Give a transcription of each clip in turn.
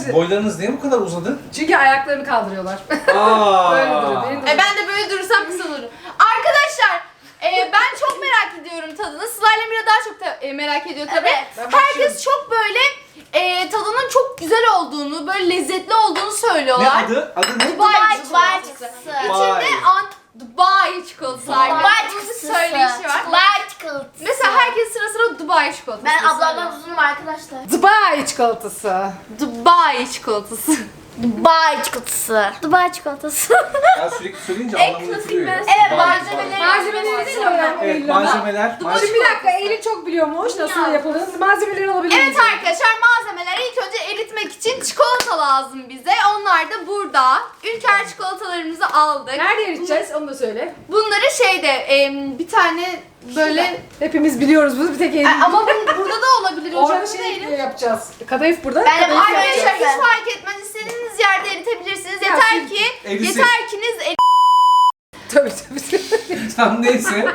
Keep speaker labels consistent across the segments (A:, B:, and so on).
A: Sadece
B: Boylarınız niye bu kadar uzadı?
A: çünkü ayaklarını kaldırıyorlar.
B: Aa.
A: Böyle duruyor.
C: E ben de böyle durursam kısa olurum. Arkadaşlar e, ben çok merak ediyorum tadını. Sıla ile Mira daha çok da, e, merak ediyor tabii.
A: Ben başlıyorum.
C: Herkes çok böyle e, tadının çok güzel olduğunu, böyle lezzetli olduğunu
B: Ne
C: söylüyorlar.
B: adı? Adı ne?
C: Dubai
D: Dubai
C: çikolatası.
D: çikolatası.
C: İçinde an Dubai çikolatası var.
D: Dubai
C: Bunun bir
D: çikolatası.
C: söyleyişi var.
D: Dubai çikolatası.
C: Mesela herkes sıra sıra Dubai çikolatası.
D: Ben ablamdan uzunum arkadaşlar.
A: Dubai çikolatası.
C: Dubai çikolatası.
D: Dubai çikolatası. Dubai çikolatası.
B: Ya sürekli söyleyince anlamını yitiriyor ya.
D: Evet, malzemeleri-.
A: Malzemeleri söyle.
B: Evet malzemeler.
A: Şimdi bir dakika Eylül çok biliyormuş nasıl yapılır. Malzemeleri alabilir miyiz?
C: Evet arkadaşlar malzemeler ilk önce eritmek için çikolata lazım bize. Onlar da burada. Ülker çikolatalarımızı aldık.
A: Nerede eriteceğiz onu da söyle.
C: Bunları şeyde bir tane böyle
A: Hepimiz biliyoruz bunu bir tek Eylül.
C: Ay, ama bu- burada da olabilir hocam.
A: Orada şey
C: değil.
A: yapacağız. Kadayıf burada.
D: Ben de
A: kadayıf
D: Arkadaşlar,
C: Arkadaşlar
A: yapacağız.
C: hiç fark etmez. İstediğiniz yerde eritebilirsiniz.
A: Ya
C: Yeter
A: siz-
C: ki
B: Elisi.
C: yeter ki niz
A: Tabii tabii.
B: Tamam neyse.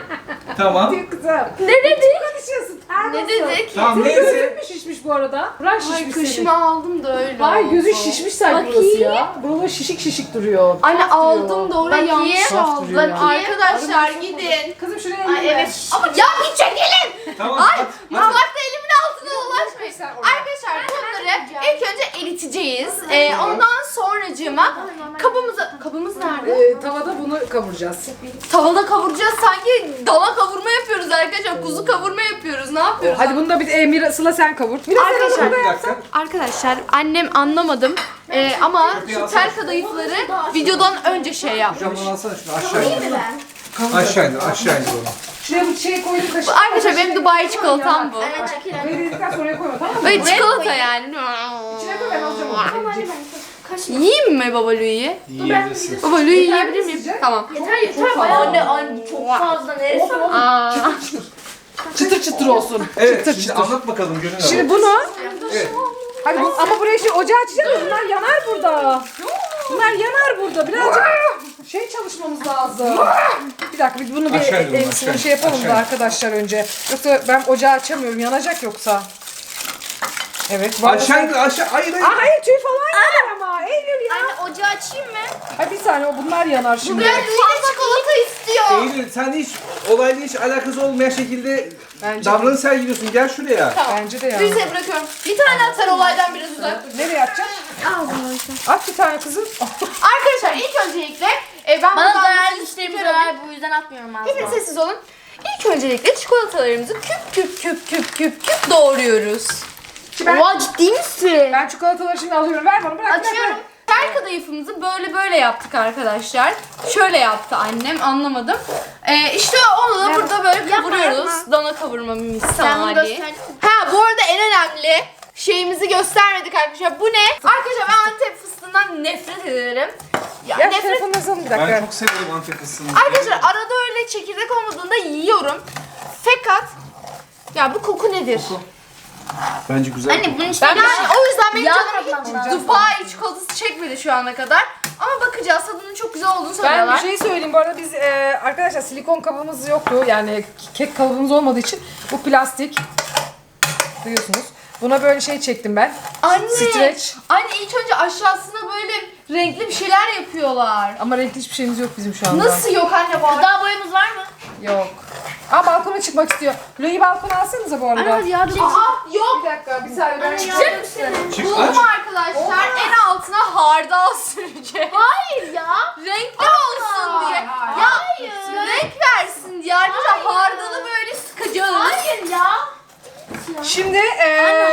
B: Tamam.
A: Çok güzel.
C: Ne dedik?
A: Konuşuyorsun. Ter
C: Ne dedik?
B: Tamam
A: Senin
B: neyse.
A: gözün mü şişmiş bu arada? Burak
C: Ay
A: şişmiş senin.
C: kaşımı aldım da öyle
A: Ay gözü
C: oldu.
A: şişmiş sanki
C: Bakayım.
A: burası ya. Buralar şişik şişik duruyor.
C: Anne aldım da oraya
D: Bakayım.
C: yanlış
A: Tuhaf
C: aldım.
A: duruyor ya.
C: Arkadaşlar gidin.
A: Kızım şuraya
D: Ay
A: eğilme.
D: evet.
C: Ama ya bir çekilin.
B: Tamam.
C: Ay
B: at.
C: mutfakta elimin altına ulaşmayın.
A: Sen oraya.
C: Arkadaşlar bunları ilk önce eriteceğiz. Ee, ondan sonracığıma kabımızı... Kabımız nerede?
A: Ee, tavada bunu kavuracağız.
C: Tavada kavuracağız sanki dana kavurma yapıyoruz arkadaşlar. Kuzu kavurma yapıyoruz. Ne yapıyoruz?
A: Hadi bunu da bir e, Mira, Sıla sen kavur. Mira sen
C: Arkadaşlar-
A: da
B: Bir.
C: Arkadaşlar annem anlamadım. Ee, ama şu tel kadayıfları videodan önce şey yapmış.
B: Hocam bunu alsana şunu aşağı indir. Aşağı indir aşağı indir onu.
A: Şuraya bir şey koydum kaşık.
C: Arkadaşlar benim Dubai çikolatam bu.
D: Evet çekilen.
A: Böyle dedikten sonra oraya koyma tamam mı?
C: Böyle çikolata yani.
A: İçine koy ben alacağım onu.
C: Yiyeyim mi Baba Louis'i?
B: Yiyebilirsin.
C: Baba Louis'i
A: Yeter mi
C: yiyebilir miyim?
A: sizce?
C: Tamam.
D: Yeter yeter bayağı. Anne anne çok fazla neresi?
C: Aa.
A: Çıtır çıtır olsun.
B: Evet
A: çıtır
B: şimdi
A: çıtır.
B: anlat bakalım Gönül Hanım.
A: Şimdi bunu
B: Evet.
A: Hadi bu, ama buraya şey ocağı açacağız da bunlar yanar burada. Bunlar yanar burada. Birazcık şey çalışmamız lazım. Bir dakika biz bunu bir
B: Aşağı
A: el,
B: aşağı
A: şey yapalım
B: aşağı
A: da arkadaşlar önce. Yoksa ben ocağı açamıyorum. Yanacak yoksa. Evet. bu arada
B: Aşağı. Hayır hayır.
A: Aa, hayır tüy falan yanar ama. Eylül ya.
D: Anne ocağı açayım mı?
A: Ay bir saniye o bunlar yanar şimdi.
C: Ben de çikolata istiyor.
B: Eylül sen hiç olayla hiç alakası olmayan şekilde
A: Bence-
B: davranış sergiliyorsun. Gel şuraya.
A: Bence de yanar.
C: Louis'e bırakıyorum. Bir tane atar olaydan biraz uzak.
A: Nereye atacağız? At bir tane kızım.
C: Arkadaşlar ilk öncelikle e, ben
D: Bana
C: buradan
D: zararlı
C: sizi
D: işlerimiz var bu yüzden atmıyorum ağzıma.
C: Hepiniz sessiz olun. İlk öncelikle çikolatalarımızı küp küp küp küp küp küp doğruyoruz.
A: Şimdi ben,
D: Oha ciddi misin?
A: ben çikolataları şimdi alıyorum. Ver bana bırak. bırak,
C: Açıyorum.
A: bırak.
C: Tel kadayıfımızı böyle böyle yaptık arkadaşlar. Şöyle yaptı annem anlamadım. Ee, işte onu da burada böyle kavuruyoruz. Dana kavurma
D: Sen bunu
C: misali. Ha bu arada en önemli şeyimizi göstermedik arkadaşlar. Bu ne? Arkadaşlar ben Antep fıstığından nefret ederim. Ya,
A: Ya
C: nefret
A: telefonunu alalım bir dakika.
B: Ben çok severim Antep fıstığını.
C: Arkadaşlar arada öyle çekirdek olmadığında yiyorum. Fakat ya bu koku nedir?
B: Bence güzel.
D: Anne bunun işte
C: Ben yani o yüzden benim canım hiç
D: lazım.
C: Dubai çikolatası çekmedi şu ana kadar. Ama bakacağız tadının çok güzel olduğunu
A: Ben
C: söylüyorlar.
A: bir şey söyleyeyim bu arada biz e, arkadaşlar silikon kabımız yoktu yani kek kalıbımız olmadığı için bu plastik duyuyorsunuz. Buna böyle şey çektim ben.
C: Anne,
A: Streç.
C: anne ilk önce aşağısına böyle renkli bir şeyler yapıyorlar.
A: Ama renkli hiçbir şeyimiz yok bizim şu anda.
C: Nasıl yok anne var?
D: Gıda boyamız var mı?
A: Yok. Aa balkona çıkmak istiyor. Louis balkona alsanıza bu arada.
D: yardım
C: Aa yok.
A: Bir dakika bir saniye ben
D: Anne
A: çıkacağım.
D: yardım istedim.
B: Çık
C: Buldum
B: aç.
C: arkadaşlar en altına hardal süreceğim.
D: Hayır ya.
C: Renkli olsun diye.
A: hayır.
C: Ya
D: Hayır.
C: renk versin diye
D: Hayır.
C: hardalı böyle sıkacağız.
D: Hayır ya.
A: Şimdi
D: Anne
A: e.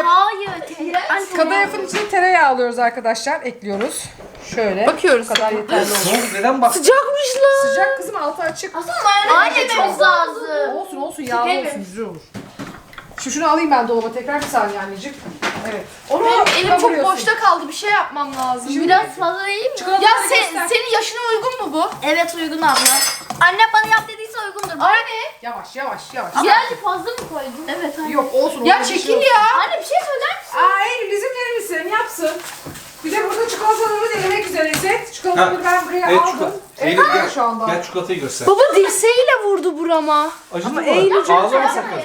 D: Anne
A: kadayıfın içine tereyağı alıyoruz arkadaşlar. Ekliyoruz. Şöyle.
C: Bakıyoruz.
A: Bu kadar yeterli olur.
B: Oldu? Neden bak?
C: Sıcakmış lan.
A: Sıcak kızım altı açık.
D: Aslında mayonez yememiz lazım.
A: Olsun olsun yağlı
D: Çekelim.
A: olsun güzel olur. Şimdi şunu alayım ben dolaba tekrar bir saniye anneciğim. Evet. Onu
C: Benim elim çok
A: kavuruyorsun.
C: boşta kaldı bir şey yapmam lazım.
D: Biraz fazla değil mi?
A: Çikolataları
C: Ya sen,
A: göster.
C: senin yaşına uygun mu bu?
D: Evet uygun abla. Anne bana yap dediyse uygundur.
C: Anne.
A: Yavaş yavaş yavaş.
D: Birazcık fazla mı koydun? Evet anne.
A: Yok olsun.
C: Ya
A: olsun, şey
C: çekil
A: yok.
C: ya.
D: Anne bir şey söyler misin?
A: Aa Eylül izin verir misin? Yapsın. Bir de burada çikolatalarımız erimek üzere İzzet. Çikolataları ben buraya
B: Evet,
A: aldım.
B: çikolata.
A: Evet,
B: Eylül gel.
A: şu anda.
B: Gel çikolatayı göster.
C: Baba dirseğiyle vurdu burama.
B: Acıdı
A: Ama
B: mı?
A: Eylül
B: Ağlama
A: canım
B: sakın.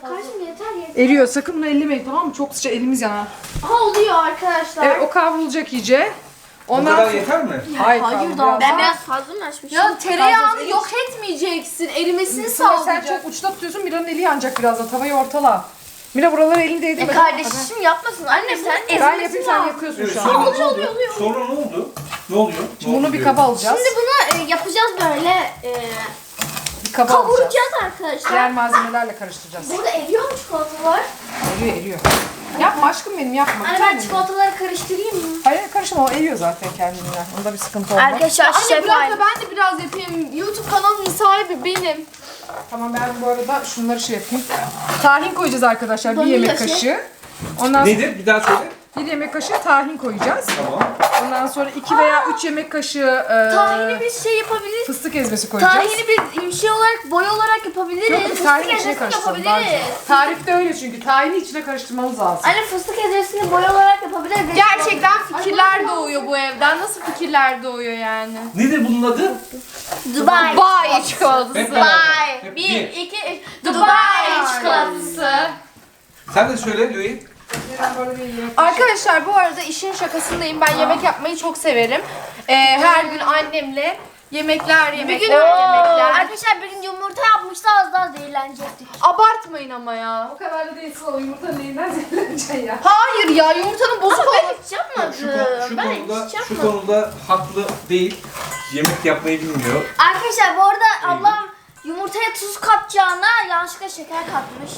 D: Karşım yeter yeter.
A: Eriyor. Sakın bunu ellemeyin tamam mı? Çok sıcak elimiz yanar.
D: Aha oluyor arkadaşlar.
A: Evet o kavrulacak iyice. Ondan
B: kadar
A: sonra...
B: yeter mi?
A: Hayır,
C: Hayır daha-
D: ben biraz fazla mı açmışım?
C: Ya tereyağını yok etmeyeceksin. Erimesini
A: Sıla, sen
C: sağlayacak.
A: çok uçta tutuyorsun. Mira'nın eli yanacak birazdan. Tavayı ortala. Mira buraları elin değdi
D: E
A: mi?
D: kardeşim yapmasın. Anne sen
A: Ben
D: ezmesin
A: yapayım sen yakıyorsun
B: Evet,
A: şu
B: sonra
A: an.
B: ne oldu? Sonra ne oldu? Ne oluyor? Ne
A: Şimdi bunu
B: oldu
A: bir
B: diyorum.
A: kaba alacağız.
D: Şimdi bunu e, yapacağız böyle. E,
A: Bir kaba alacağız.
D: kavuracağız arkadaşlar.
A: Diğer malzemelerle karıştıracağız.
D: Burada eriyor mu çikolatalar?
A: Eriyor eriyor. Yapma aşkım benim yapma.
D: Anne ben çikolataları karıştırayım mı?
A: Hayır karışma o eriyor zaten kendinden. Onda bir sıkıntı olmaz.
D: Arkadaşlar
C: Anne
D: şef
C: bırak
D: halim.
C: da ben de biraz yapayım. YouTube kanalının sahibi benim.
A: Tamam ben bu arada şunları şey yapayım. Tahin koyacağız arkadaşlar. Bir yemek
D: şey.
A: kaşığı. Ondan sonra
B: Nedir? Bir daha söyle.
A: Bir yemek kaşığı tahin koyacağız.
B: Tamam.
A: Ondan sonra iki veya üç yemek kaşığı e,
D: Tahini bir şey yapabiliriz.
A: fıstık ezmesi koyacağız.
D: Tahini bir şey olarak, boy olarak yapabiliriz.
A: Yok,
D: Fıstık
A: tahin içine
D: ezmesini
A: karıştıralım. daha güzel.
D: yapabiliriz.
A: Tarifte öyle çünkü. Tahini içine karıştırmamız lazım.
D: Anne fıstık ezmesini boy olarak yapabiliriz.
C: Gerçekten fikirler doğuyor bu evden. Nasıl fikirler doğuyor yani?
B: Nedir bunun adı?
D: Dubai.
C: Dubai çikolatası.
B: Hep beraber.
D: Dubai.
B: Hep
D: Bir,
B: bir.
D: iki, üç.
C: Dubai çikolatası.
B: Sen de söyle Louis.
C: Arkadaşlar bu arada işin şakasındayım. Ben yemek yapmayı çok severim. Ee, her gün annemle yemekler,
D: Bir
C: yemekler,
D: gün
C: yemekler.
D: arkadaşlar bir gün yumurta yapmıştı az daha zehirlenecektik.
C: Abartmayın ama ya.
A: O kadar da değil Sıla yumurtanın neyinden zehirleneceksin ya.
C: Hayır ya yumurtanın bozuk
D: Ama
C: olması.
D: ben hiç yapmadım.
B: Şu, şu
D: ben
B: konuda
D: hiç
B: şu
D: yapmadım.
B: konuda haklı değil. Yemek yapmayı bilmiyor.
D: Arkadaşlar bu arada ablam yumurtaya tuz katacağına yanlışlıkla şeker katmış.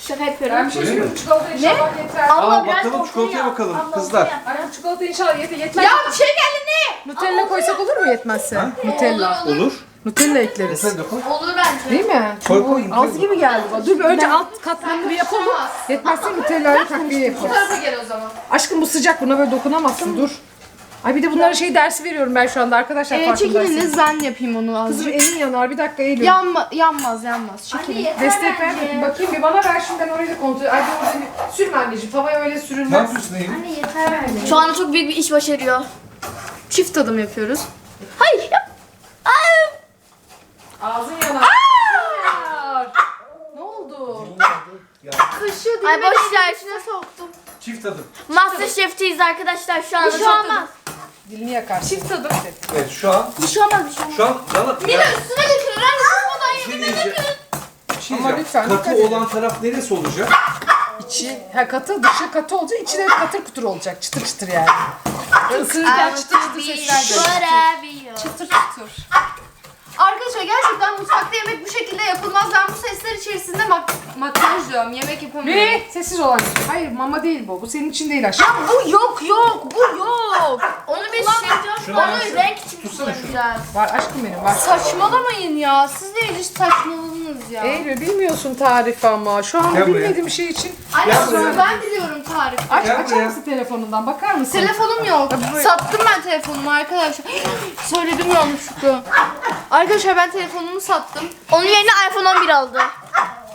D: Şaka yapıyorum.
A: Ben bir şey
B: Öyle
A: söyleyeyim.
B: mi?
A: Çikolata inşallah yeter.
D: Abla
B: Aa,
D: biraz
B: bakalım, çikolataya bakalım,
D: Abla
B: kızlar.
D: yap.
A: Ay bu çikolata inşallah yeter. Yetmez.
C: Ya bir şey geldi ne?
A: Nutella koysak olur mu yetmezse? Nutella.
B: Olur.
A: Nutella ekleriz.
B: Sen de koy.
D: Olur bence.
A: Değil mi?
B: Koy, koy,
A: az gibi geldi. bana. Dur bir önce alt katmanını bir yapalım. Yetmezse Nutella'yı takviye
C: Bu
A: yaparız.
C: tarafa gel o zaman.
A: Aşkım bu sıcak buna böyle dokunamazsın dur. Ay bir de bunlara şey dersi veriyorum ben şu anda arkadaşlar
C: Ee, çekiliniz ben yapayım onu
A: Kızım
C: azıcık.
A: elin yanar bir dakika Eylül.
C: Yanma, yanmaz yanmaz.
D: Anne
C: Çekilin.
D: yeter
A: Destek ver
D: bence.
A: bakayım. bir bana ver şimdi ben orayı da kontrol Ay bir orada bir sürme anneciğim tavaya öyle
B: Ne
A: sürülmez.
B: yapıyorsun Eylül?
D: Anne yeter bence. Şu anda çok büyük bir iş başarıyor.
C: Çift tadım yapıyoruz.
D: Hayır yap.
A: Ağzın yanar. Yanar. Ne oldu?
C: Kaşığı
D: Ay boş ver.
C: içine soktum.
B: Çift tadım.
D: Masterchef'teyiz arkadaşlar şu anda.
C: Bir şey
D: çok
C: olmaz.
A: Dilini yakarsın.
C: Çift tadım.
B: Evet şu an
D: Bir şey olmaz bir şey olmaz.
B: şu an bana
C: Mira üstüne dökülür
B: bir şey
C: yemeğe
B: diyeceğim.
C: dökülür.
B: Şey
A: Ama lütfen,
B: Katı
A: dikkat edin.
B: olan taraf neresi olacak?
A: İçi ha, katı dışı katı olacak içi de katır kutur olacak çıtır çıtır yani. Isırırken çıtır çıtır sesler gelir.
D: Görebiliyor.
C: Çıtır çıtır. Arkadaşlar gerçekten mutfakta yemek bu şekilde yapılmaz. Ben bu sesler içerisinde mak makyaj diyorum. Yemek yapamıyorum.
A: Ne? Sessiz ol anneciğim. Hayır mama değil bu. Bu senin için değil aşkım.
C: Bu yok yok bu yok.
D: Onu biz şey
B: Şunu
D: Onu
B: versene.
D: renk için
B: Tutsana şunu.
D: kullanacağız.
A: Var aşkım benim var.
C: Saçmalamayın ya. Siz de hiç ya.
A: Eylül bilmiyorsun tarifi ama. Şu an
B: Gel buraya.
A: bilmediğim şey için.
C: Anne ben biliyorum tarifi.
A: Aç,
B: Gel
A: açar
B: buraya.
A: mısın telefonundan? Bakar mısın?
C: Telefonum yok. Sattım ben telefonumu arkadaşlar. Söyledim yanlışlıkla. Arkadaşlar ben telefonumu sattım.
D: Onun yerine iPhone 11 aldı.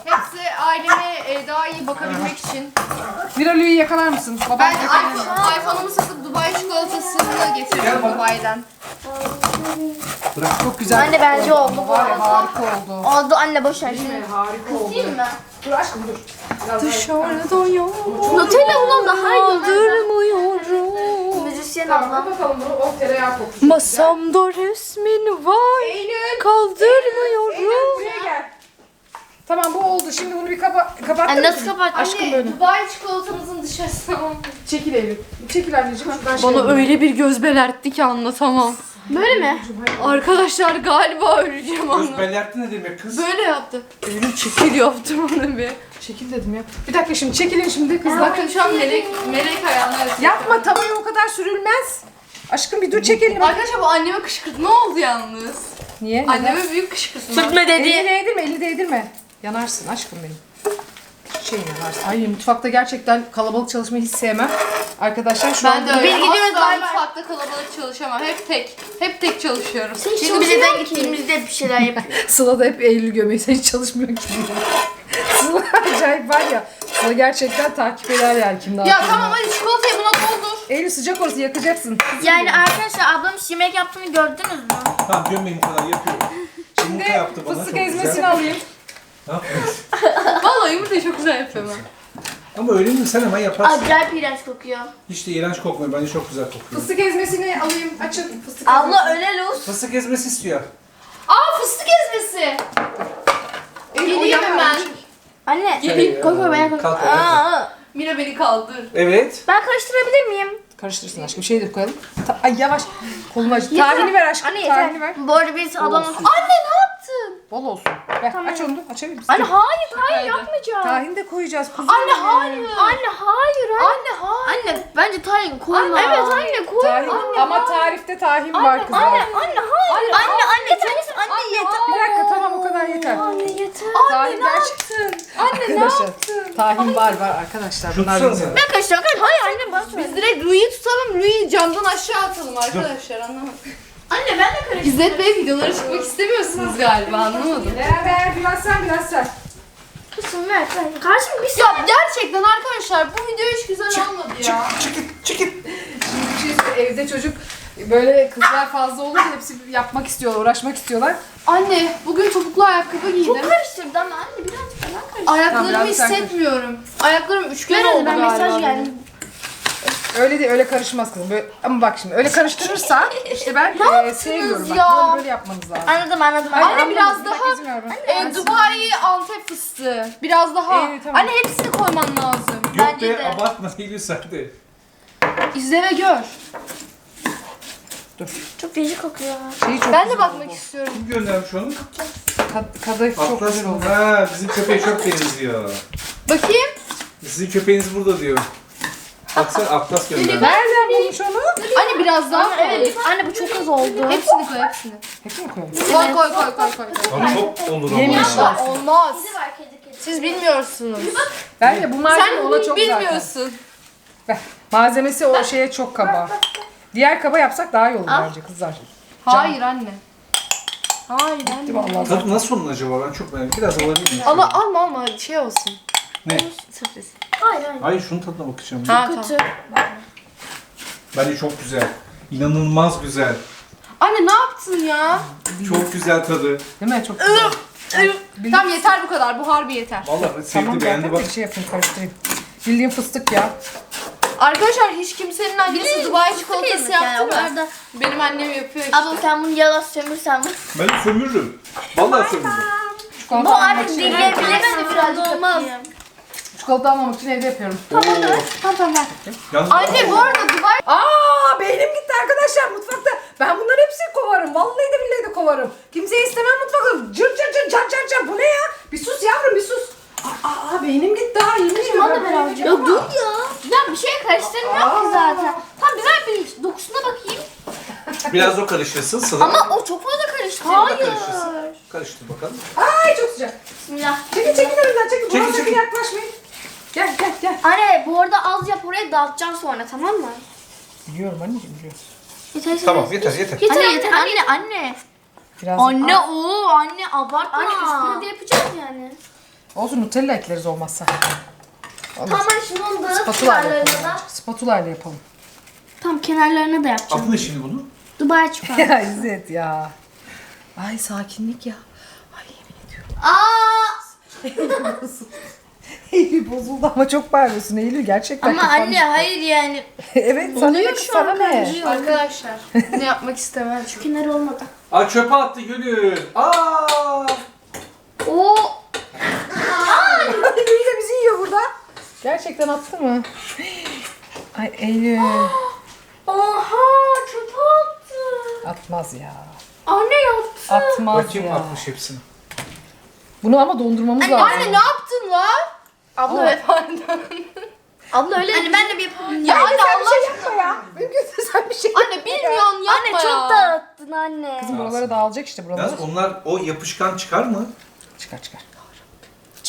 C: Hepsi aileme e, daha iyi bakabilmek için.
A: Viralü'yü yakalar mısın? Baban
C: Ben
A: yakalar
C: iPhone, iPhone'umu satıp Dubai çikolatasını getirdim
B: Gel
C: Dubai'den.
A: Çok güzel.
D: Anne bence oldu bu
A: Var ya
D: arada.
A: harika oldu.
D: Oldu anne boş ver
A: Değil
D: şimdi.
A: Harika oldu.
D: Değil mi?
A: Dur aşkım dur. Biraz
C: Dışarıda yok.
D: Nutella bundan daha iyi.
C: Kaldırmıyorum.
D: Müzisyen
A: Tamam
D: abla.
A: kapatalım bunu. O tereyağı kokusu.
C: Masamda resmin var.
A: Eylül. Eylül
C: Kaldırmıyorum.
A: buraya gel. Tamam bu oldu. Şimdi bunu bir kapa kapattın
D: Anne
A: mı?
D: nasıl kapat?
A: Aşkım böyle.
C: Dubai çikolatamızın dışarısına.
A: Çekil Eylül. Çekil anneciğim. Şuradan şey
C: Bana öyle bir göz belertti ki anlatamam.
D: Böyle mi?
C: Arkadaşlar galiba öleceğim
B: Göz
C: onu.
B: belertti ne demek kız?
C: Böyle yaptı. Elim çekil yaptım onu bir.
A: Çekil dedim ya. Bir dakika şimdi çekilin şimdi kızlar.
C: Bakın şu an melek, melek ayağına
A: Yapma tavaya o kadar sürülmez. Aşkım bir dur çekelim.
C: Arkadaşlar bu anneme kışkırtma oldu yalnız.
A: Niye?
C: Anneme büyük kışkırtma.
A: Elini
D: dedi.
A: değdirme, elini değdirme. Yanarsın aşkım benim. Şey yanarsın. Ay mutfakta gerçekten kalabalık çalışmayı hiç sevmem. Arkadaşlar şu
C: Ben de öyle.
D: Biz gidiyoruz,
C: Asla
D: bay bay.
C: mutfakta kalabalık çalışamam. Hep tek. Hep tek çalışıyorum.
D: Çünkü biz de gittiğimizde bir şeyler yapıyoruz.
A: Sıla da hep Eylül gömeği sen hiç çalışmıyor ki. Sıla acayip var ya. Sıla gerçekten takip eder yani kim ne
C: Ya
A: yapıyor.
C: tamam hadi çikolatayı buna doldur.
A: Eylül sıcak orası yakacaksın.
D: Yani arkadaşlar ablam hiç yemek yaptığını gördünüz mü?
B: Tamam gömmeyin bu kadar yapıyorum. Yumurta yaptı bana
A: Fıstık
B: çok
A: ezmesini
B: güzel.
A: alayım.
B: Ne yapıyorsun?
C: Vallahi yumurtayı çok güzel yapıyorum ben.
B: Ama öyle mi sen hemen yaparsın.
D: Acayip iğrenç kokuyor.
B: Hiç de iğrenç kokmuyor. Bence çok güzel kokuyor.
A: Fıstık ezmesini alayım. Açın fıstık
D: Abla öyle luz.
B: Fıstık ezmesi istiyor.
C: Aa fıstık ezmesi.
A: ezmesi.
C: Geleyim hemen.
D: Anne.
B: Şey,
D: Koy koy ben koy.
B: kalk ayağa.
D: Aa,
C: Mira beni kaldır.
B: Evet.
D: Ben karıştırabilir miyim?
A: Karıştırsın aşkım. Şey de koyalım. Ta- Ay yavaş. Kolum acı. Tahini ver aşkım.
D: Anne
A: Tahini
D: yeter.
A: ver.
D: Bu arada biz ablamla...
A: Olsun.
C: Anne ne yaptın?
A: Bol olsun. Ver. Aç onu da. Açabilir misin?
D: Anne hayır hayır yapmayacağım.
A: Tahin de koyacağız. kuzum.
C: Anne hayır.
D: Anne hayır anne.
C: Anne hayır.
D: Anne bence tahin koyma.
C: Anne,
D: evet anne koyma.
A: Tahin. Ama tarifte tahin var kızlar.
D: Anne anne hayır. Anne anne sen anne yeter.
A: Bir dakika tamam o kadar yeter.
D: Anne yeter.
A: Tahin gerçekten. Anne ne yaptın? Tahin var var arkadaşlar. Bunlar
B: Tutsanıza.
A: bizim.
D: Ben karıştırıyorum. Hayır anne bak.
C: Biz direkt Louis'i tutalım. Louis'i camdan aşağı atalım arkadaşlar anlamadım.
D: Anne ben de karıştırıyorum.
C: İzzet Bey videolara çıkmak istemiyorsunuz galiba anlamadım.
A: Ver ver biraz sen biraz sen.
D: Kızım ver. ver. Karşım bir
C: Ya gerçekten arkadaşlar bu video hiç güzel olmadı ya.
B: Çıkın çıkın.
A: Bir şey söyleyeyim, evde çocuk böyle kızlar fazla olunca hepsi yapmak istiyorlar, uğraşmak istiyorlar.
C: Anne bugün topuklu ayakkabı giydim.
D: Çok karıştırdı ama anne birazcık falan karıştırdı.
C: Ayaklarımı
A: Tamam, biraz sen
C: hissetmiyorum. Ayaklarım üçgen oldu
D: ben
C: galiba.
D: mesaj
C: benim.
D: geldi.
A: Öyle değil, öyle karışmaz kızım. Böyle, ama bak şimdi öyle karıştırırsa işte ben e, sevmiyorum. Bak,
C: ya?
A: böyle, böyle yapmanız lazım.
D: Anladım anladım.
A: Hayır,
C: Anne, biraz daha-. Ee, Dubai Antep fıstığı. Biraz daha.
A: İyi, tamam.
C: Anne hepsini koyman lazım.
B: Yok
D: Bence
B: be
D: de.
B: abartma Eylül sen de.
C: İzle ve gör.
D: Çok değişik kokuyor.
A: Şeyi çok
C: Ben de
A: güzel
C: bakmak
A: oldu.
C: istiyorum.
B: Kim göndermiş onu?
A: Kad- kadayıf çok
B: Atlas
A: güzel
B: mı?
A: oldu.
B: Ha bizim köpeğe çok benziyor.
C: Bakayım.
B: Sizin köpeğiniz burada diyor. Baksana Atlas göndermiş.
A: Nereden bulmuş onu?
C: Anne biraz daha koy.
D: Evet. Anne bu çok az oldu.
C: Hepsini koy hepsini.
A: Hepsini mi koyalım?
C: Koy koy koy koy koy.
B: Çok olur ama.
A: Yemiş
C: Ya olmaz.
D: var kedi kedi.
C: Siz bilmiyorsunuz.
A: Bence bu malzeme
C: Sen
A: ona çok zaten.
C: bilmiyorsun.
A: Malzemesi o şeye çok kaba. Diğer kaba yapsak daha iyi olur bence kızlar.
C: Hayır anne. Hayır
A: Değil
C: anne.
A: mi Allah
B: Tadı nasıl onun acaba? Ben çok merak. Biraz alabilir miyim?
C: Ama alma alma şey olsun.
B: Ne?
C: Sürpriz.
D: Hayır hayır.
B: Hayır şunun tadına bakacağım.
C: Ha,
D: Kötü.
B: Bence çok güzel. İnanılmaz güzel.
C: Anne ne yaptın ya?
B: Çok güzel tadı.
A: Değil mi? Çok güzel.
C: Tamam yeter bu kadar. Bu harbi yeter.
B: Vallahi sevdi
A: Tamam
B: beğendi
A: ben
B: bak.
A: de bir şey yapayım karıştırayım. Bildiğin fıstık ya.
C: Arkadaşlar hiç kimsenin annesi Dubai çikolatası yaptı mı?
D: da-
C: Benim annem yapıyor işte.
D: Abla sen bunu yalan sömürsen bu.
B: Ben sömürürüm. Vallahi sömürürüm.
A: Çikolata
D: Bu
A: almak
D: artık
A: için,
D: dinleyebilemedi birazcık olmaz.
A: çikolata almamak için evde yapıyorum.
C: Tamam tamam.
B: Yalnız
C: Anne bu arada Dubai
A: Aa beynim gitti arkadaşlar mutfakta. Ben bunların hepsini kovarım. Vallahi de billahi de kovarım. Kimseyi istemem mutfakta. Cır cır cır car car car. Bu ne ya? Bir sus yavrum bir sus. Aa, aa beynim gitti ha. Yemin ediyorum.
D: Bana ver avcı. Ya dur ya. Ya bir şey karıştırmıyor ki zaten. Tam güzel bir dokusuna bakayım.
B: Biraz o karıştırsın sıra.
D: Ama o çok fazla karıştı. Hayır.
B: karıştırsın. Karıştır bakalım.
A: Ay çok sıcak.
D: Bismillah.
A: Çekil çekil önümden çekil.
B: Çekil,
A: sakın
B: çekil.
A: yaklaşmayın. Gel gel gel.
D: Anne bu arada az yap oraya dağıtacağım sonra tamam mı?
A: Biliyorum anneciğim biliyorum.
D: Yeter
B: Tamam yeter yeter.
D: Yeter anne, yeter anne anne.
A: Biraz
D: Anne o anne abartma. Anne üstüne de yapacağız yani.
A: Olsun Nutella ekleriz olmazsa. Olmaz.
D: Tamam şimdi onu dağıt
A: Spatula ile
D: kenarlarına
A: yapalım.
D: da.
A: Spatula ile yapalım.
D: Tam kenarlarına da yapacağım.
B: Adı ne şimdi bunu?
D: Dubai çikolata.
A: ya İzzet ya. Ay sakinlik ya. Ay yemin ediyorum.
D: Aa!
A: Eylül bozuldu ama çok bağırıyorsun Eylül gerçekten.
D: Ama
A: kafam-
D: anne hayır yani.
A: evet sana ne
D: Oluyor şu an
A: ne?
C: Arkadaşlar ne yapmak istemez.
D: Şu kenar olmadı.
B: Aa çöpe attı Gülül. Aa!
D: O
A: Eylül de bizi yiyor burada. Gerçekten attı mı? Ay Eylül.
D: Oha çöpe attı.
A: Atmaz ya.
D: Anne yaptı.
A: Atmaz
B: Bakayım
A: ya.
B: atmış hepsini.
A: Bunu ama dondurmamız lazım.
C: Anne ne yaptın lan? Abla ve pardon.
D: Abla öyle. Anne ben de bir yapayım.
C: Ya anne
A: sen bir
C: Allah
A: şey yapma ya. Mümkünse sen bir şey yapma.
C: Anne bilmiyorsun yapma
D: Anne
C: ya.
D: çok dağıttın anne.
A: Kızım buraları dağılacak işte buraları.
B: Yalnız onlar o yapışkan çıkar mı?
A: Çıkar çıkar.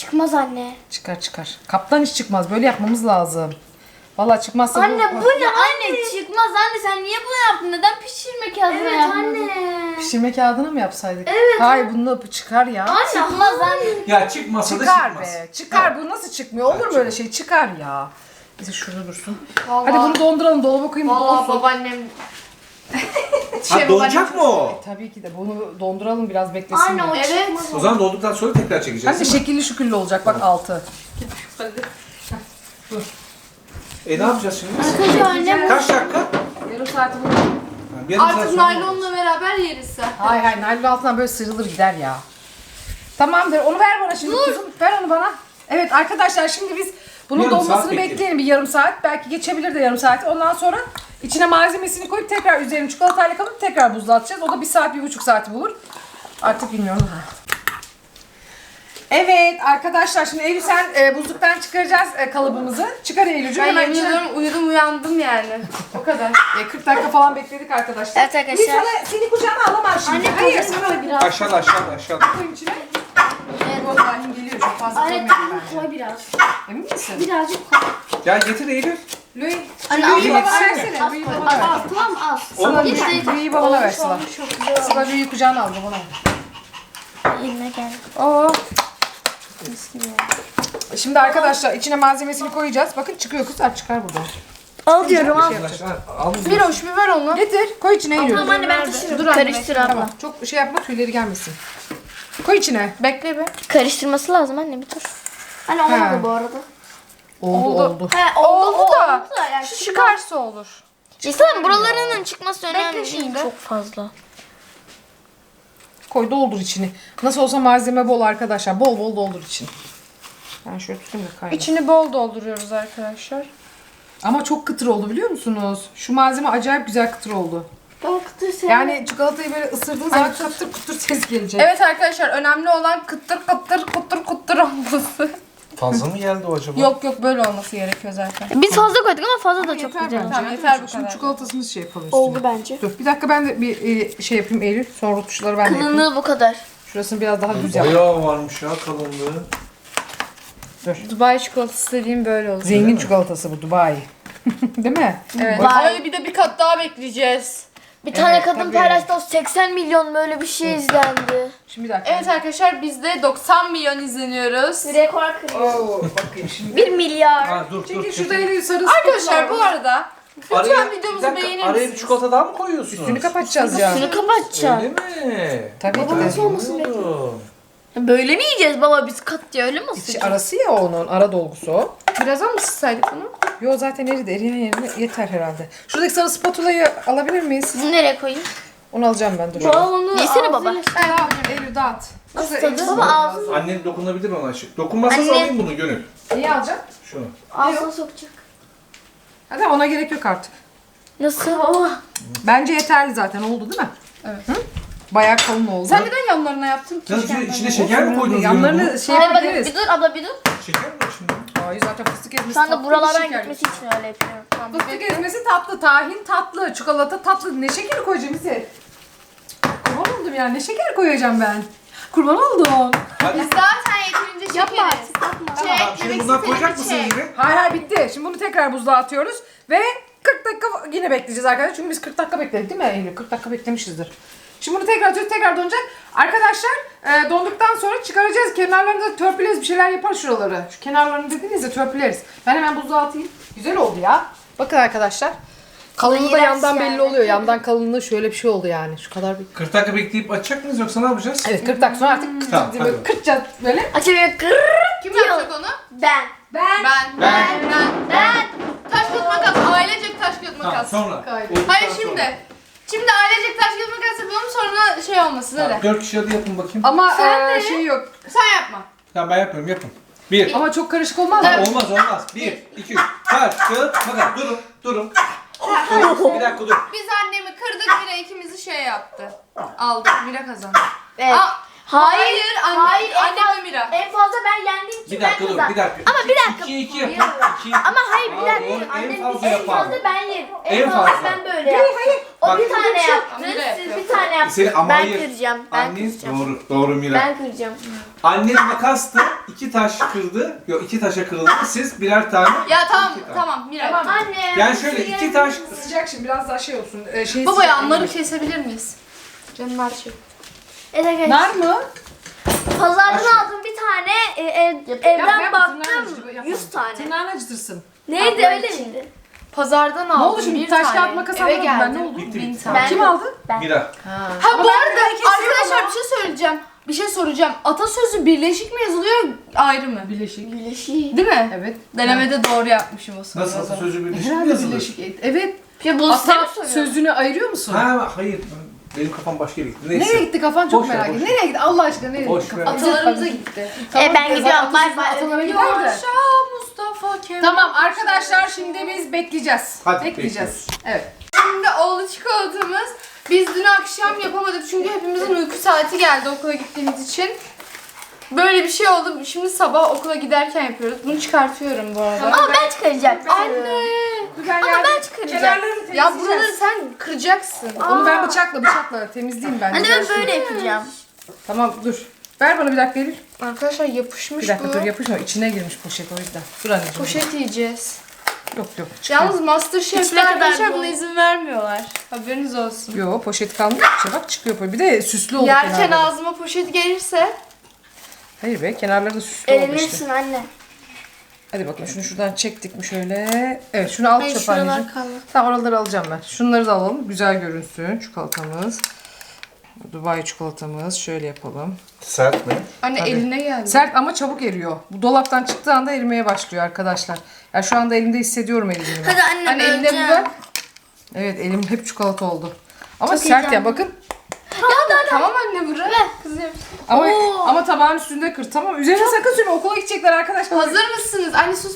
D: Çıkmaz anne.
A: Çıkar çıkar. Kaptan hiç çıkmaz. Böyle yapmamız lazım. Vallahi çıkmazsa
D: Anne bu ne anne? Çıkmaz anne sen niye bunu yaptın? Neden pişirme kağıdına evet, yapmadın? anne.
A: Pişirme kağıdına mı yapsaydık? Evet. Hayır bununla çıkar ya.
D: Çıkmaz anne.
B: Ya çıkmasa da
A: Çıkar
B: çıkmaz.
A: be. Çıkar. Bu nasıl çıkmıyor? Olur mu öyle şey? Çıkar ya. Neyse şurada dursun.
C: Vallahi,
A: Hadi bunu donduralım dolaba koyayım. bu
C: Vallahi
A: donsun.
C: babaannem
B: Ha
C: Şey,
B: donacak mı o?
A: Tabii ki de bunu donduralım biraz beklesin.
D: Anne o
C: Evet.
D: çıkmaz.
B: O zaman dolduktan sonra tekrar çekeceğiz.
A: Hadi
B: değil mi?
A: şekilli şükürlü olacak bak altı.
B: E ne yapacağız şimdi?
D: Arkadaşlar annem
B: Kaç dakika?
A: Yarım saati bunu.
B: Ha, bir yarım saat
C: Artık
B: sonra
C: naylonla beraber yeriz zaten.
A: Hayır hayır naylon altından böyle sıyrılır gider ya. Tamamdır onu ver bana şimdi kızım. Ver onu bana. Evet arkadaşlar şimdi biz bunun
B: Yarım saat
A: donmasını
B: bekleyelim.
A: bekleyelim bir yarım saat. Belki geçebilir de yarım saat. Ondan sonra içine malzemesini koyup tekrar üzerine çikolatayla kalıp tekrar buzluğa atacağız. O da bir saat bir buçuk saati bulur. Artık bilmiyorum. Evet arkadaşlar şimdi Eylül sen e, buzluktan çıkaracağız e, kalıbımızı. Çıkar Eylül'cüğüm
C: Ben
A: hemen
C: yemin
A: içine.
C: ediyorum uyudum uyandım yani. O kadar.
A: E, 40 dakika falan bekledik arkadaşlar.
D: Evet arkadaşlar.
A: Sana seni kucağına alamam şimdi.
D: Anne
A: Hayır sana
D: koy biraz.
B: Aşağıda aşağıda aşağıda.
A: koyayım içine. Vallahi geliyor çok fazla
D: Anne
A: koymayayım
D: tuzunu koy biraz.
A: ben. Emin misin?
D: Birazcık koy.
B: Gel getir Eylül.
A: Louis,
D: Anne
A: Louis'i
D: az
A: bana
D: koy.
A: versene. Ver.
D: tamam az.
A: Sıla
D: Yeter,
A: Louis'i
D: yeter.
A: Louis'i babana ver Sıla. Sıla Louis'i kucağına al babana ver.
D: Eline gel.
A: Oo. Şimdi arkadaşlar içine malzemesini koyacağız. Bakın çıkıyor kızlar çıkar buradan.
D: Al diyorum al.
B: Al.
C: Bir hoş bir ver onu.
A: Getir koy içine Eylül.
D: Tamam anne ben taşırım.
C: Dur anne,
D: Karıştır
A: Tamam
D: abla.
A: çok şey yapma tüyleri gelmesin. Koy içine.
C: Bekle bir.
D: Karıştırması lazım anne bir dur. Anne olmadı bu arada.
A: Oldu
C: Oldu.
A: oldu.
D: He
C: Oldu da.
D: Oldu da yani.
C: Şu çıkarsa olur.
D: İnsan buralarının çıkması önemli
C: Bekle
D: değil.
C: şimdi.
D: Çok fazla.
A: Koy doldur içini. Nasıl olsa malzeme bol arkadaşlar. Bol bol doldur içini. Ben şöyle tutayım da kaynasın.
C: İçini bol dolduruyoruz arkadaşlar.
A: Ama çok kıtır oldu biliyor musunuz? Şu malzeme acayip güzel kıtır oldu.
D: Baktı sen.
A: Yani çikolatayı böyle ısırdığın zaman kıtır kıtır ses gelecek.
C: Evet arkadaşlar önemli olan kıttır kıttır kıttır kıttır olması.
B: Fazla mı geldi o acaba?
C: yok yok böyle olması gerekiyor zaten.
D: Biz fazla koyduk ama fazla da
A: Yeter
D: çok güzel.
A: bence.
C: Tamam, yeter bu
A: Şimdi
C: kadar.
A: çikolatasını şey yapalım üstüne.
D: Oldu bence.
A: Dur bir dakika ben de bir e, şey yapayım Eylül. Sonra tuşları ben de yapayım.
D: Kalınlığı bu kadar.
A: Şurasını biraz daha düz yap.
B: Bayağı varmış ya kalınlığı.
C: Dubai çikolatası dediğim böyle olacak.
A: Zengin çikolatası bu Dubai. Değil mi?
C: Evet. Ay bir de bir kat daha bekleyeceğiz.
D: Bir tane
A: Evet,
D: kadın
A: tabii.
D: paylaştı o 80 milyon böyle bir şey izlendi.
A: Şimdi bir dakika.
C: Evet arkadaşlar biz de 90 milyon izleniyoruz.
D: Rekor kırıyor.
A: Oo, bakayım şimdi.
D: 1 milyar.
B: Ha dur dur.
A: Çekil
B: çekil.
A: şurada Eylül sarı
C: Arkadaşlar bu arada
B: Araya-
C: lütfen
B: bir
C: videomuzu
B: dakika,
C: beğenir
B: Araya bir
C: misiniz?
B: çikolata daha mı koyuyorsunuz?
A: Üstünü kapatacağız ya.
D: Şunu kapatacağım.
B: Öyle mi?
A: Tabii ki
D: Baba
A: de.
D: nasıl olmasın bekle. Böyle mi yiyeceğiz baba biz kat diye öyle mi
A: İçi arası ya onun ara dolgusu o.
C: Biraz mı ısıtsaydık bunu?
A: Yo zaten eridi. Eriyen yerine yeter herhalde. Şuradaki sarı spatulayı alabilir miyiz?
D: Bunu nereye koyayım?
A: Onu alacağım ben dur.
D: Baba onu Yesene baba.
A: Dağıt. Eylül dağıt.
D: Nasıl
A: Eylül
D: tadı?
A: sana
D: Baba ağzını,
B: Annen dokunabilir ona aşık. Dokunmazsa
D: Anne.
B: alayım bunu Gönül.
A: Neyi alacağım?
B: Şunu.
D: ağzına sokacak.
A: Hadi ona gerek yok artık.
D: Nasıl baba?
A: Bence yeterli zaten oldu değil mi?
C: Evet.
A: Hı? Bayağı kalın oldu.
C: Sen neden yanlarına yaptın ki?
B: Sen içine, içine şeker mi koydunuz?
A: Yanlarını
B: Yanlarını...
A: şey
D: Hayır bakın
A: yapabiliriz.
D: bir dur abla bir dur.
B: Şeker mi içinde?
A: Ay zaten fıstık ezmesi
D: Şu anda
A: tatlı,
D: buralardan
A: şeker.
D: gitmesi için öyle yapıyorum.
A: Fıstık ezmesi tatlı, tahin tatlı, çikolata tatlı. Ne şekeri koyacağım bize? Kurban oldum ya. Ne şeker koyacağım ben? Kurban oldum.
C: Biz zaten yeterince
D: Yapma
C: şekeriz.
D: artık yapma.
C: Çek,
B: Tamam, şimdi bundan
C: istediğini
B: koyacak mısın
C: çek.
B: gibi?
A: Hayır hayır bitti. Şimdi bunu tekrar buzluğa atıyoruz. Ve 40 dakika yine bekleyeceğiz arkadaşlar. Çünkü biz 40 dakika bekledik değil mi Eylül? 40 dakika beklemişizdir. Şimdi bunu tekrar atıyoruz. Tekrar donacak. Arkadaşlar e, donduktan sonra çıkaracağız. Kenarlarını da törpüleriz. Bir şeyler yapar şuraları. Şu kenarlarını dediniz ya törpüleriz. Ben hemen buzluğa atayım. Güzel oldu ya. Bakın arkadaşlar. Kalınlığı da yandan belli
D: yani.
A: oluyor. Yandan kalınlığı şöyle bir şey oldu yani. Şu kadar bir...
B: 40 dakika bekleyip açacak mıyız yoksa ne yapacağız?
A: Evet 40 dakika sonra artık
B: Tamam, hadi
A: böyle
B: bakalım.
A: kırpacağız böyle.
D: Açıyor kırrrr.
C: Kim yapacak onu?
D: Ben.
A: Ben.
C: Ben.
B: Ben.
C: Ben.
D: Ben.
C: Taş kağıt makas. Ailecek taş kağıt
B: Tamam
C: makas.
B: sonra. Olduktan
C: Hayır
B: sonra.
C: Şimdi. Ailecek taş kağıt makas yapalım sonra şey olmasın
B: Tamam,
C: hadi.
B: 4 kişi hadi yapın bakayım.
A: Ama
C: Sen
A: e,
C: de.
A: şey yok.
C: Sen yapma.
B: Tamam ben yapıyorum yapın. 1.
A: Ama çok karışık olmaz mı?
B: Olmaz olmaz. 1, 2, 3. Taş, kağıt, makas. Durun, durun. Durun. Bir dakika dur.
C: Biz annemi kırdık Mira ikimizi şey yaptı. Aldık Mira kazandı.
D: Evet.
C: Aa,
D: Hayır.
C: hayır anne,
D: Hayır, en
C: annem
D: fazla-
C: ve Mira.
D: En fazla ben yendiğim için
B: Bir
D: ben
B: dakika dur,
D: kazandım.
B: bir dakika.
D: Ama bir dakika.
B: 2 2 yapın. İki-
D: Ama hayır bir dakika.
B: en
D: Annem
B: fazla
D: en
B: yapar.
D: fazla ben yerim. En,
B: En
D: fazla.
B: fazla.
D: ben böyle yaptım. O
B: Bak-
D: bir tane
C: Mira
D: yaptı. Siz
C: yapıyor.
D: bir tane yaptınız.
B: Seni ama
D: ben
B: hayır.
D: kıracağım. Ben
B: Annen
D: kıracağım.
B: doğru, doğru Mira.
D: Ben kıracağım.
B: Annen makastı, iki taş kırdı. Yok iki taşa kırıldı. Siz birer tane.
C: Ya tamam
B: iki tane.
C: tamam Mira.
A: Tamam.
D: Anne.
B: Yani şöyle iki taş
A: Sıcak şimdi biraz daha şey olsun. E, şey
C: Baba
A: sıcak
C: yanları kesebilir miyiz? Canım her şey.
D: Evet, evet.
A: Nar mı?
D: Pazardan
B: Aşkım.
D: aldım bir tane. e, ev- evden
A: tırnağını
D: baktım
A: acıtır, yapma.
D: 100 tane.
A: Tırnağını acıtırsın.
D: Neydi
C: Abla
D: öyle
C: için.
D: miydi?
C: Pazardan aldım
A: Ne oldu şimdi?
C: bir
A: Taş
C: tane.
A: kağıt makas almadın ben, ne oldu?
B: Bitti, bitti.
C: tane.
A: Kim aldı?
B: Mira.
A: Ha,
C: Ha bu
A: ben
C: arada arkadaşlar
A: ama.
C: bir şey söyleyeceğim. Bir şey soracağım. Atasözü birleşik mi yazılıyor ayrı mı?
A: Birleşik.
D: Birleşik.
C: Değil mi?
A: Evet.
C: Denemede doğru yapmışım o soruyu.
B: Nasıl atasözü birleşik mi yazılır?
A: birleşik. Evet.
C: Ya bu size mi
A: Ata
C: soruyorum?
A: sözünü ayırıyor musun?
B: Ha hayır. Benim kafam başka yere gitti. Neyse.
A: Nereye gitti kafan çok
B: Boş ver,
A: merak
B: boş
A: ettim. Nereye gitti? Allah aşkına nereye
B: Boş
A: gitti?
B: ver.
A: kafan?
C: Atalarımıza gitti.
D: E, ben gidiyorum, bay bay.
A: Atalara gider de.
C: Yaşa Mustafa Kemal.
A: Tamam arkadaşlar şimdi biz bekleyeceğiz.
B: Hadi,
A: bekleyeceğiz. Evet.
C: Şimdi oldu çikolatamız. Biz dün akşam yapamadık çünkü hepimizin uyku saati geldi okula gittiğimiz için. Böyle bir şey oldu. Şimdi sabah okula giderken yapıyoruz. Bunu çıkartıyorum bu arada.
D: Ama ben çıkaracağım.
C: Anne.
A: Dur ben Kenarlarını
C: Ya
A: temizleyeceğiz.
C: buraları sen kıracaksın.
A: Onu ben bıçakla bıçakla temizleyeyim ben.
D: Anne ben
A: şunu.
D: böyle yapacağım.
A: Tamam dur. Ver bana bir dakika Eylül.
C: Arkadaşlar yapışmış
A: Bir dakika
C: bu.
A: dur yapışma. İçine girmiş poşet o yüzden. Dur anneciğim.
C: Poşet yiyeceğiz.
A: Yok yok. çıkıyor.
C: Yalnız Masterchef'te
D: kadar
C: arkadaşlar
D: bu.
C: buna izin vermiyorlar. Haberiniz olsun.
A: Yo poşet kalmış. Bak çıkıyor poşet. Bir de süslü oldu
C: Yerken
A: kenarları.
C: ağzıma poşet gelirse
A: Hayır be kenarları da süslü oldu işte.
D: Elenirsin anne.
A: Hadi bakalım şunu şuradan çektik mi şöyle. Evet şunu al
C: Hayır,
A: çöp
C: şuralar
A: anneciğim.
C: kaldı.
A: Tamam oraları alacağım ben. Şunları da alalım. Güzel görünsün çikolatamız. Dubai çikolatamız. Şöyle yapalım.
B: Sert mi?
C: Anne
A: Tabii.
C: eline geldi.
A: Sert ama çabuk eriyor. Bu dolaptan çıktığı anda erimeye başlıyor arkadaşlar. Ya şu anda elimde hissediyorum erimini.
D: Hadi anne,
A: Anne eline bir
D: böleceğim.
A: ver. Evet elim hep çikolata oldu. Ama
D: Çok
A: sert ya
D: heyecanlı.
A: bakın.
C: Tamam anne bırak. Kızım.
A: Ama
D: Oo.
A: ama tabağın üstünde kır tamam. Üzerine sakın sürme okula gidecekler arkadaşlar.
C: Hazır mısınız? Anne sus.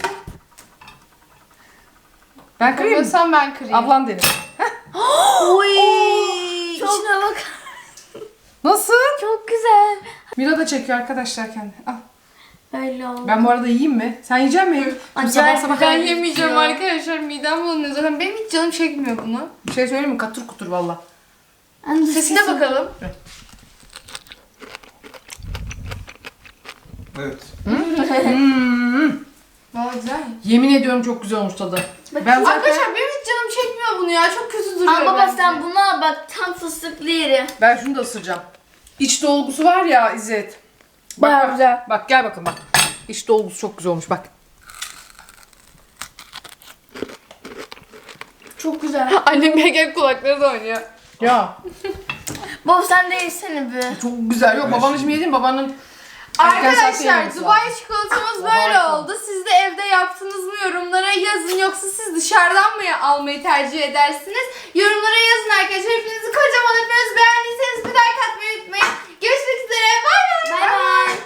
A: Ben kırayım mı?
C: Kırıyorsan ben kırayım.
A: Ablan derim.
D: Oy. İçine bak.
A: Nasıl?
D: Çok güzel.
A: Mira da çekiyor arkadaşlar kendi. Al.
D: Böyle oldu.
A: Ben bu arada yiyeyim mi? Sen yiyecek misin?
D: Acayip
A: sabah
C: Ben yemeyeceğim arkadaşlar. Midem bulanıyor zaten. Benim hiç canım çekmiyor bunu.
A: bir şey söyleyeyim mi? Katır kutur valla.
D: Anne,
C: Sesine
D: sesi-
C: bakalım.
B: Evet.
C: Valla güzel.
A: Yemin ediyorum çok güzel olmuş tadı. Ben zaten
C: Arkadaşlar benim hiç canım çekmiyor bunu ya. Çok kötü duruyor
D: Ama baba
C: bence.
D: sen buna bak tam fıstıklı yeri.
A: ben şunu da ısıracağım. İç dolgusu var ya İzzet. Bak,
C: Bayağı
A: bak.
C: güzel.
A: Bak gel bakın bak. İç dolgusu çok güzel olmuş bak.
D: Çok güzel.
C: Annem belki kulakları da oynuyor.
A: Ya
D: baba sen de yesene bir.
A: çok güzel. Yok babanın şimdi yedin babanın. erken saatte
C: Arkadaşlar Dubai çikolatamız böyle oldu. Siz de evde yaptınız mı yorumlara yazın. Yoksa siz dışarıdan mı almayı tercih edersiniz? Yorumlara yazın arkadaşlar. Hepinizi kocaman öpüyoruz. Beğendiyseniz bir like atmayı unutmayın. Görüşmek üzere. Bay